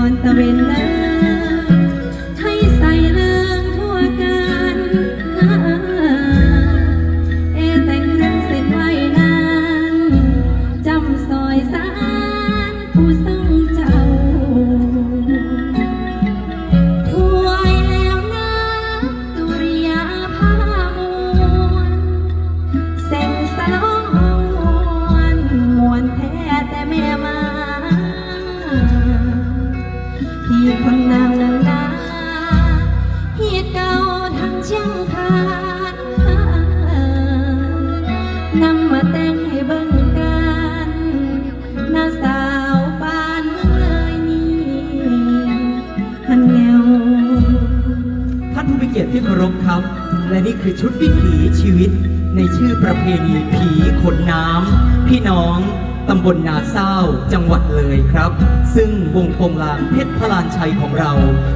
I on the window. ที่เคารพครับ และนี่คือชุดวิถีชีวิต ในชื่อประเพณีผีขนน้ำพี่น้องตำบลนาเศร้าจังหวัดเลยครับ ซึ่งวงโปงลางเพชรพลานชัยของเรา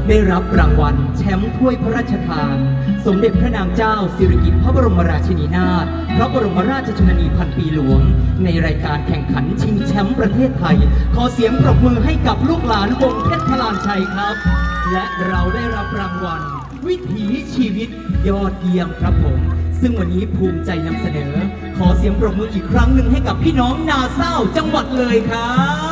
ได้รับรางวัลแชมป์ถ้วยพระราชทาน สมเด็จพระนางเจ้าสิริกิติ์พระบรมราชินีนาถพระบรมราชชนนีพันปีหลวง ในรายการแข่งขันชิงแชมป์ประเทศไทย ขอเสียงปรบมือให้กับลูกหลานวงเพชรพลานชัยครับ และเราได้รับรางวัล วิถีชีวิตยอดเยี่ยมครับผม ซึ่งวันนี้ภูมิใจนำเสนอ ขอเสียงปรบมืออีกครั้งหนึ่งให้กับพี่น้องนาเศร้าจังหวัดเลยครับ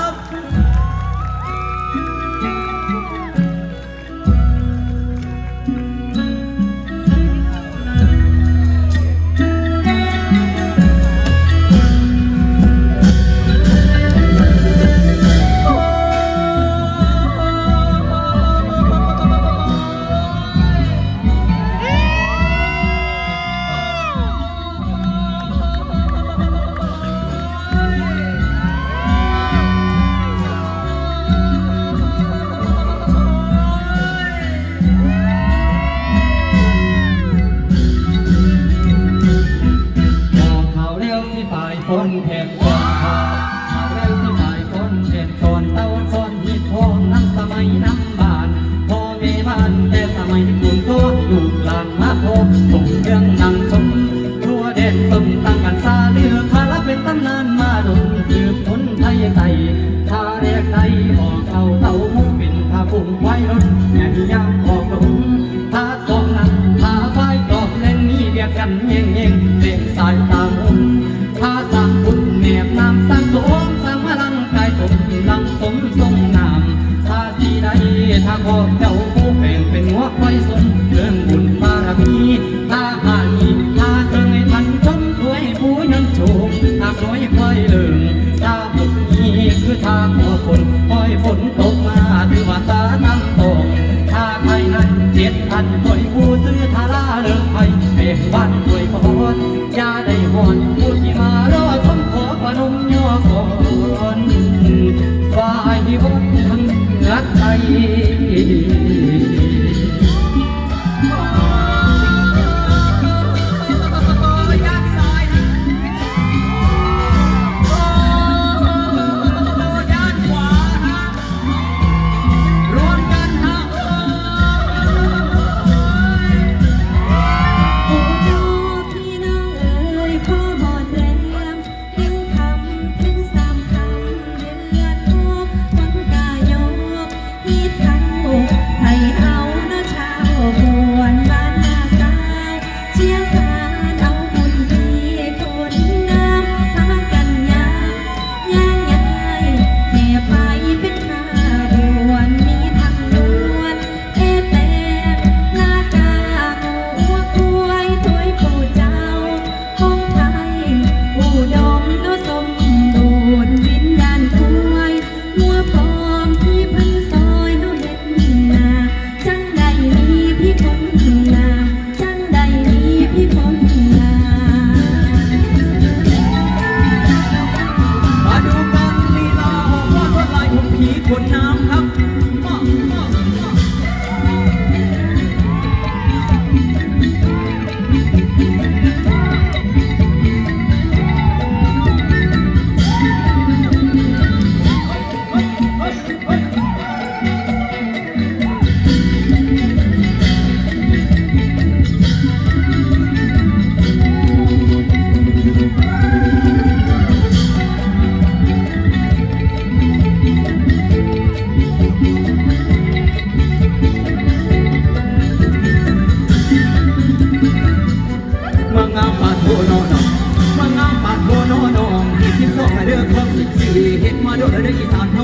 นเส้นทองอะไรสบายคนเช่นตอนเต้าซ้อนหิดทองน้ำสมัยน้ำบานพ่อแม่บ้านแต่สมัยกุนก็อยู่กลางมาพบส่งเรื่องนั่ง Hôn. Đưa nó đi.